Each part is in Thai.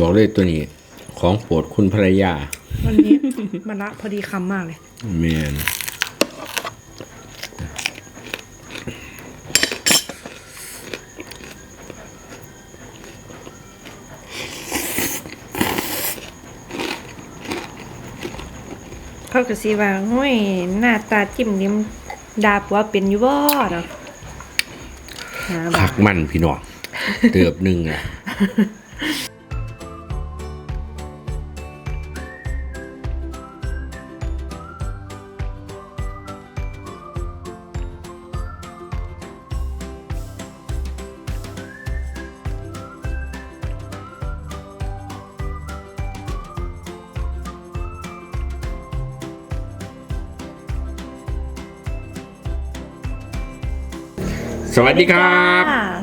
บอกเลยตัวนี้ ของโปรดคุณภรรยา วันนี้มันละพอดีคำมากเลยแมนเขาก็สิว่าห้ยหน้าตาจิ้มนิ้มดาบว่าเป็นอยู่บ่เนาะหาบ่คักมันพี่น้อง เตือบหนึ่งอะสวัสดีครับ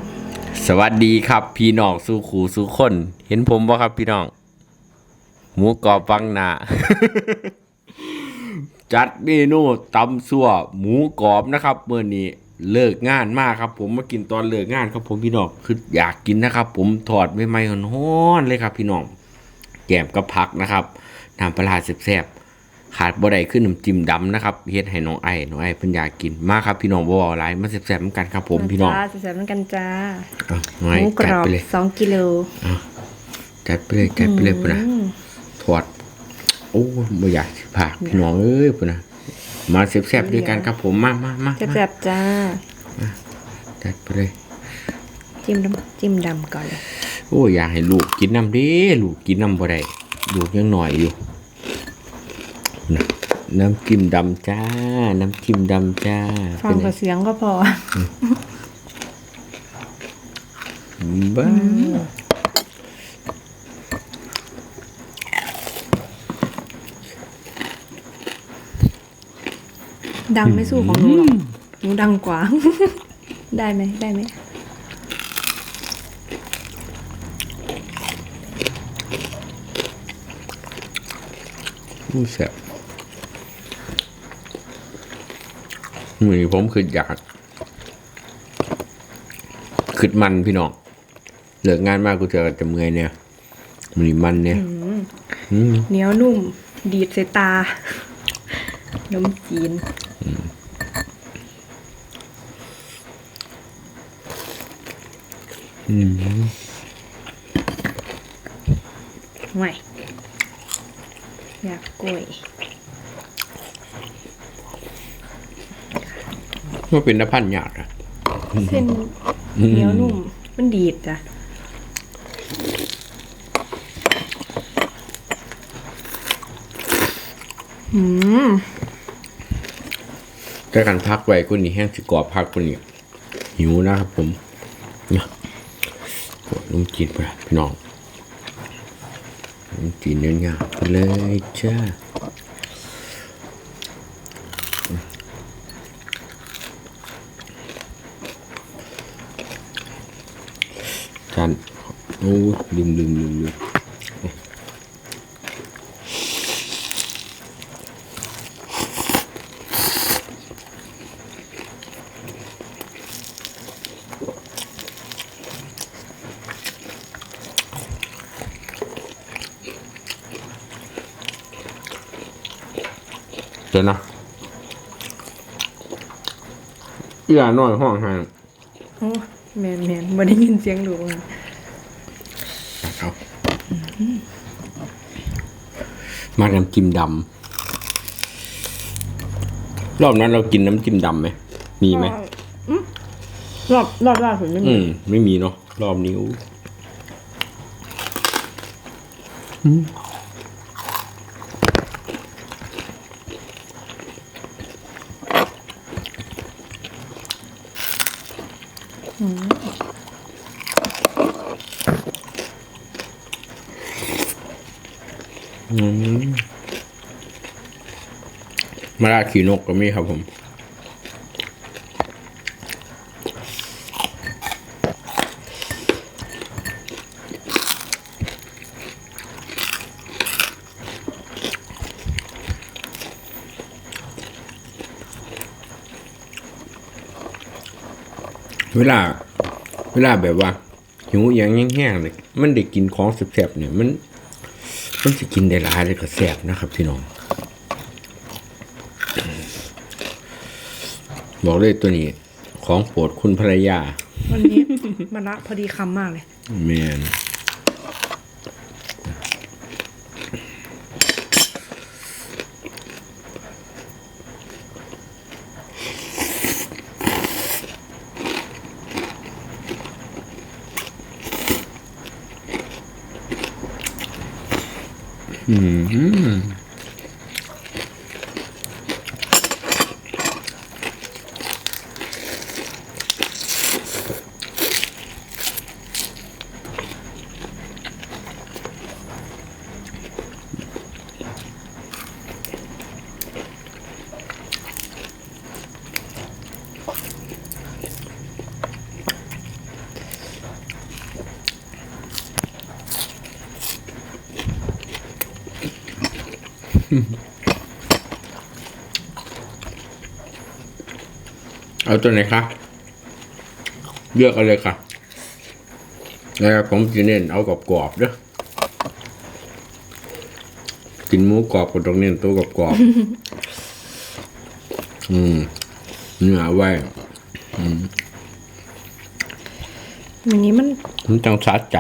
สวัสดีครับพี่น้องสู่ขูสู่คน เห็นผมบ่ครับพี่น้อง หมูกรอบฟังหนาจัดเมนูตำซั่วหมูกรอบนะครับเมื่อนี้เลิกงานมากครับ ผมมากินตอนเลิกงานครับผมพี่น้องคืออยากกินนะครับ ผมถอดใหม่ๆฮ้อนๆเลยครับ พี่น้องแกมกับผักนะครับน้ำปลาแซ่บ ขาดบ่ได้ขึ้นน้ำจิ้มดำนะครับเฮ็ดให้น้องไอ้น้องไอ้เพิ่นอยากกินมากครับพี่น้องบ่เอาหลายมาแซ่บๆเหมือนกันครับผมพี่น้องจ้าแซ่บๆเหมือนกันจ้าเอาน้องหไอ้มูกรจัดอบไปเลยสองกิโลจัดไปเลยจัดไปเลยปุ่นนะอืม ถอดโอ้ไม่อยากสิผากพี่น้องเอ้ยปุ่นนะมาแซ่บๆด้วยกันครับผมมามามาแซ่บๆจ้า จัดไปเลย จิ้มดำจิ้มดำก่อนเลย โอ้อยากให้ลูกกินน้ำเด้ลูกกินน้ำบ่ได้ลูกยังหน่อยอยู่ นะน้ำจิ้มดำจ้า น้ำจิ้มดำจ้าฟังเป็นไงกับเสียงก็พอบ้าดังไม่สู้ของหนูหรอกหนูดังกว่า ได้ไหมได้ไหมอู้แซ่บ มือนี้ผมคืออยากขึ้นมันพี่น้องเลิกงานมากกูจะจะเมื่อยเนี่ยมือนี้มันเนี่ยอืมเหนียวนุ่ม ดีดใส่ตานมจีนอืมไม่อยากกล้วย ว่าเป็นน้ำพันหยาดอะเส้นเหนียวนุ่ม มันดีดจ้ะอืมแต่การพักไว้กูนี่แห้งสิกรอบพักกูนี่หิวนะครับผมเนี่ยกดนมจีนไปละพี่น้องนมจีนเนื้อยๆไปเลยจ้าจาน โอ้ลืมลืมลืมลืมเดี๋ยวนะเอื้อน้อยห้องห่างโอ้แมนแมนไม่ได้ยินเสียงหนูอะ เอา มาน้ำจิ้มดำรอบนั้นเรากินน้ำจิ้มดำไหมมีไหมอืมรอบรอบล่าสุดไม่อืมีมไม่มีเนาะรอบนี้อู้อื มาลาขี่นกก็มีครับผมเวลา เวลาแบบว่า หิวอย่างแห้งๆเลยมันได้กินของแซ่บๆเนี่ยมัน มันจะกินได้หลายเลยก็แซ่บนะครับพี่น้อง บอกเลยตัวนี้ ของโปรดคุณภรรยา วันนี้มาละพอดีคำมากเลยแมนอืม เอาตัวไหนคะเลือกเอาเลยค่ะแล้วผมจะเน้นเอากรอบๆเด้อกินหมูกรอบก็ต้องเน้นตัวกรอบๆอืมเนื้อไว้วันนี้มันมันจังสะใจ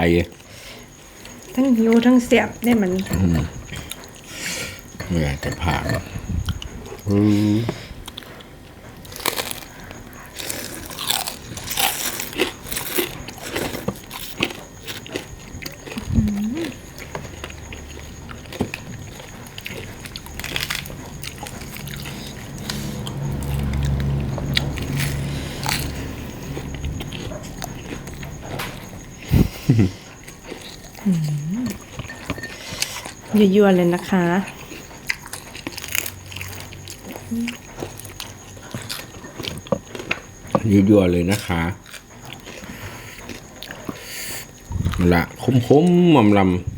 ทั้งหิวทั้งเสียบได้มันไม่ อยากจะผ่านอืมยั่วๆเลยนะคะ ยั่วๆเลยนะคะละคมๆมๆลำ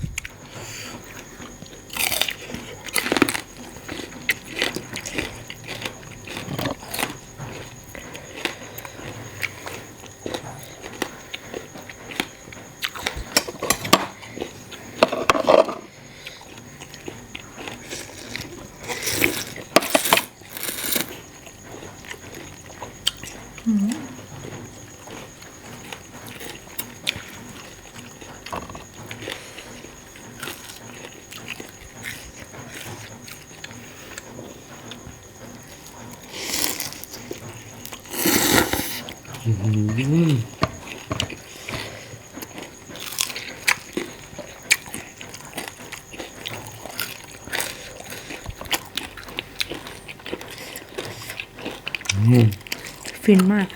ฟินมาก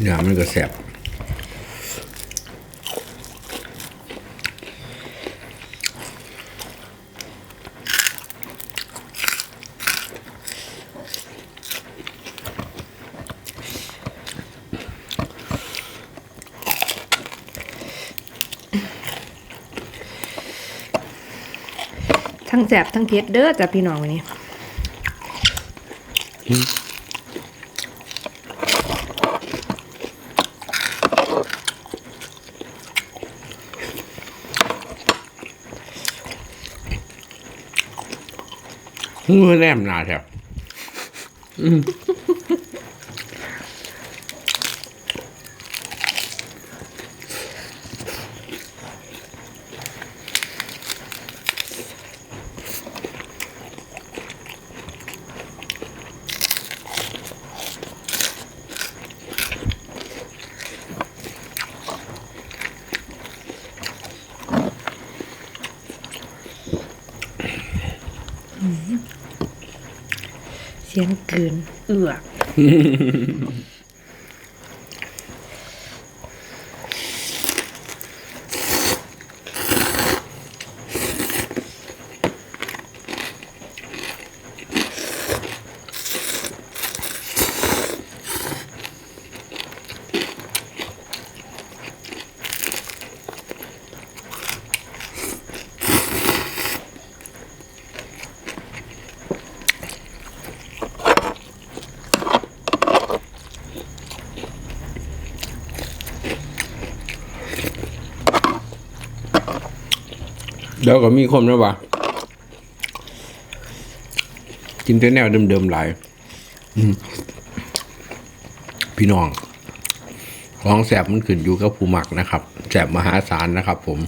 เนื้อมันก็แสบ ทั้งแสบทั้งเผ็ดเด้อจ้ะพี่น้องวันนี้มือแนมหนาแถบ สียงเกินเอือก แล้วก็มีคนนะว่ากินแต่แนวเดิมๆหลายพี่น้อง ของแสบมันขึ้นอยู่กับผู้หมักนะครับแสบมหาศาลนะครับผม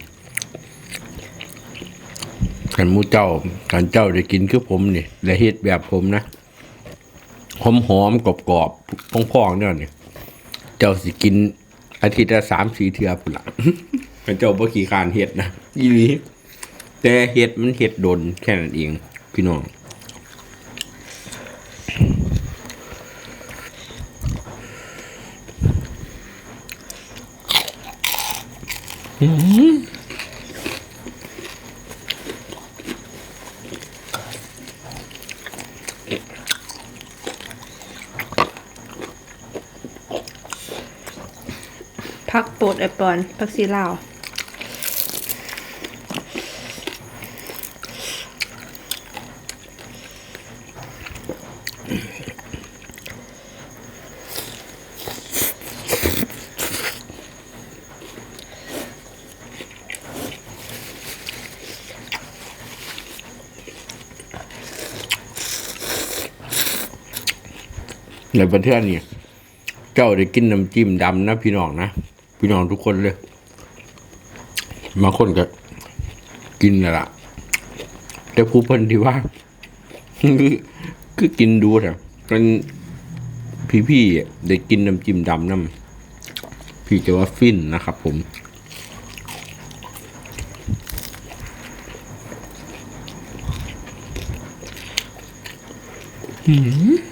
กันมูเจ้ากันเจ้าได้กินคือผมนี่และเฮ็ดแบบผมนะหอมหอมกรอบกรอบพองๆเนี่ยนี่เจ้าสิกินอาทิตย์ละสามสี่เทือปุ่นละกันเจ้าบ่ขี้คานเฮ็ดนะอีหลี แต่เฮ็ดมันเฮ็ดโดนแค่นั้นเองพี่น้องพักโปรดไอปอนพักซีลาว ในประเทศนี้เจ้าได้กินน้ำจิ้มดำนะพี่น้องนะพี่น้องทุกคนเลยบางคนก็กินน่ะละแต่ผู้เพิ่นที่ว่าคือคือกินดูเถอะกันพี่ๆได้กินน้ำจิ้มดำน้ำพี่จะว่าฟินนะครับผมเท่านั้นค่ะ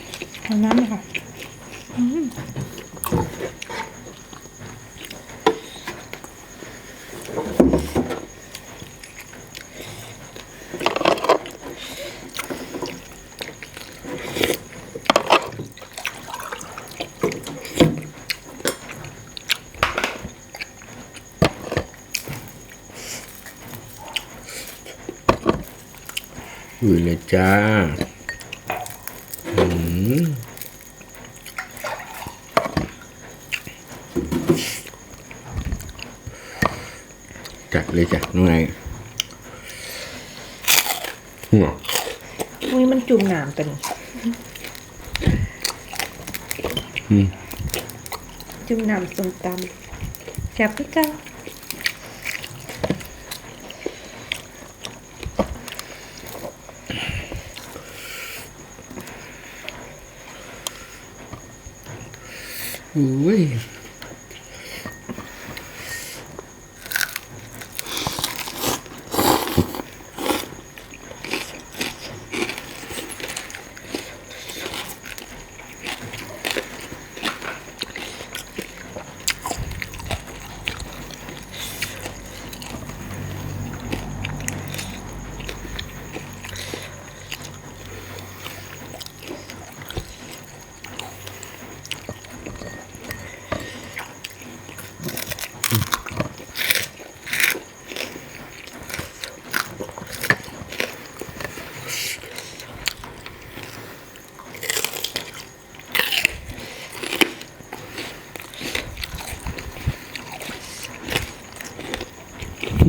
อยู่เลยจ้า จัดเลยจ้ะน้องไงหัวอุ้ยมันจุ่มน้ำไปนี่อืมจุ่มน้ำส้มตำแซ่บพี่กันอุ้ย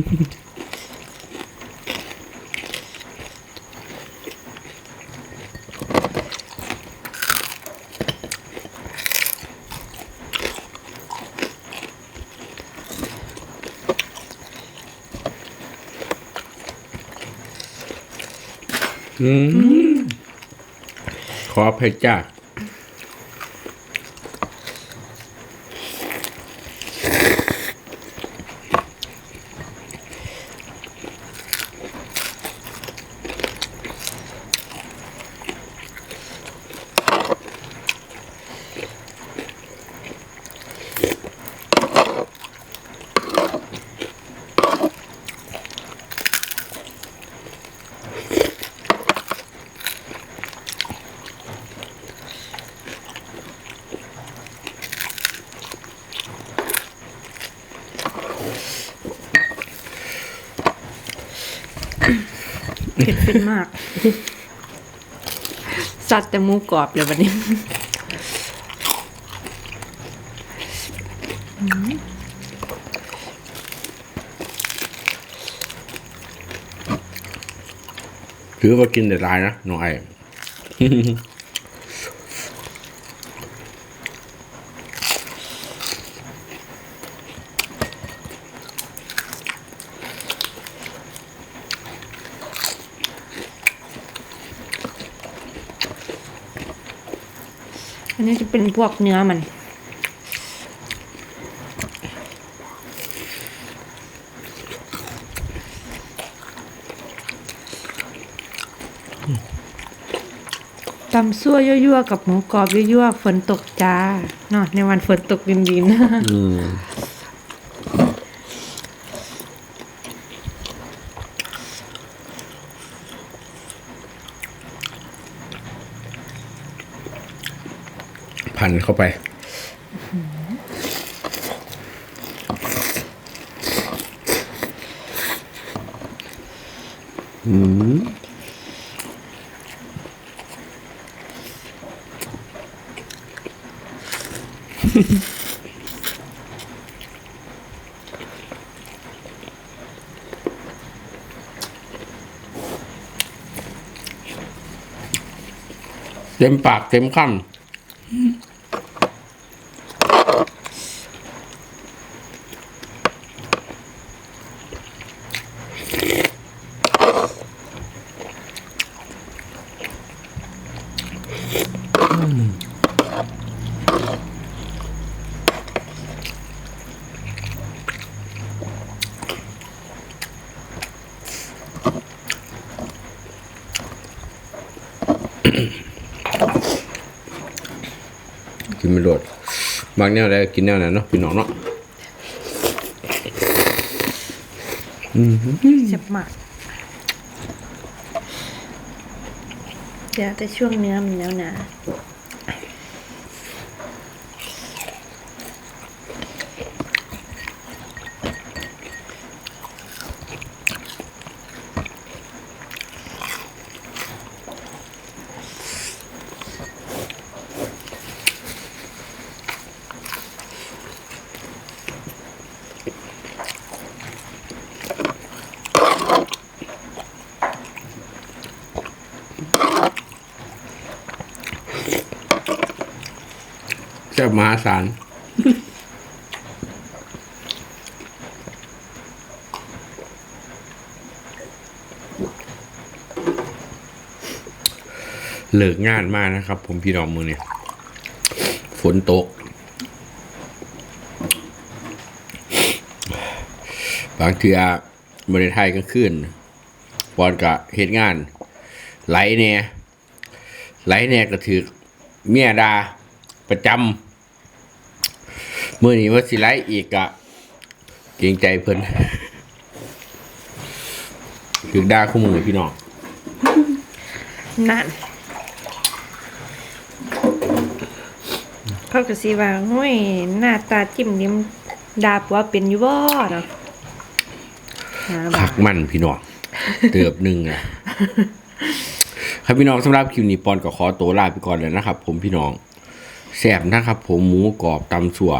ขออภัยจ้า็นมาก สัตว์แต่มูกรอบเลยวันนี้ถือว่ากินแต่ลายนะหน่อย อันนี้จะเป็นพวกเนื้อมัน ตำซั่วยั่วๆกับหมูกรอบยั่วๆฝนตกจ้าเนาะในวันฝนตกดินดินอืม นเข้าไป อืมเต็มปากเต็มคำ กินไม่โดดบางแนวได้กินแนวไหนเนาะพี่น้องเนาะเจ็บมาก เดี๋ยวแต่ช่วงเนื้อมันแล้วนะ มหาศาลเลิกงานมากนะครับ ผมพี่น้องมือเนี่ยฝนตกบางเทือบริไทยก็ขึ้นปอนกะเหตุงาน ไหลเนี่ยไหลเนี่ยก็ถือเมียดาประจำ มื่อนี้ว่าสิไหลอีกกะเกรงใจเพิ่นถือดาคู่มือพี่น้องนั่นเขาก็สิว่าห้ยหน้าตาจิ้มลิ้มดาปัวเป็นอยู่บ่เนาะหาบ่าคักมันพี่น้องเติบหนึ่งอะครับพี่น้องสำหรับคลิปนี้ปอนก็ขอตัวลาไปก่อนเลยนะครับ ผมพี่น้องแสบนะครับ ผมหมูกรอบตำสัว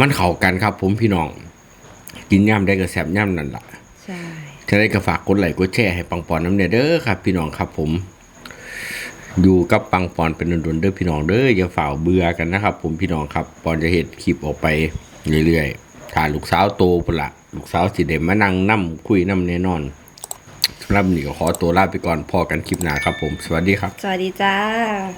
มันเข้ากันครับ ผมพี่น้อง กินย่ำได้ก็แสบย่ำนั่นล่ะใช่จะได้กระฝากกดไลค์กดแชร์ให้ปังปอนน้ำเนยเด้อครับ พี่น้องครับ ผม อยู่กับปังปอนเป็นดนๆเด้อพี่น้องเด้ออย่าฝ่าเบื่อกันนะครับ ผมพี่น้องครับปอนจะเห็นคลิปออกไปเรื่อยๆถ้าลูกสาวโตพุ่นละลูกสาวสิเดมานั่งนั่คุยน้ำแน่นอนสำหรับวันนี้ก็ขอตัวลาไปก่อนพอกันคลิปหน้าครับผม สวัสดีครับ สวัสดีจ้า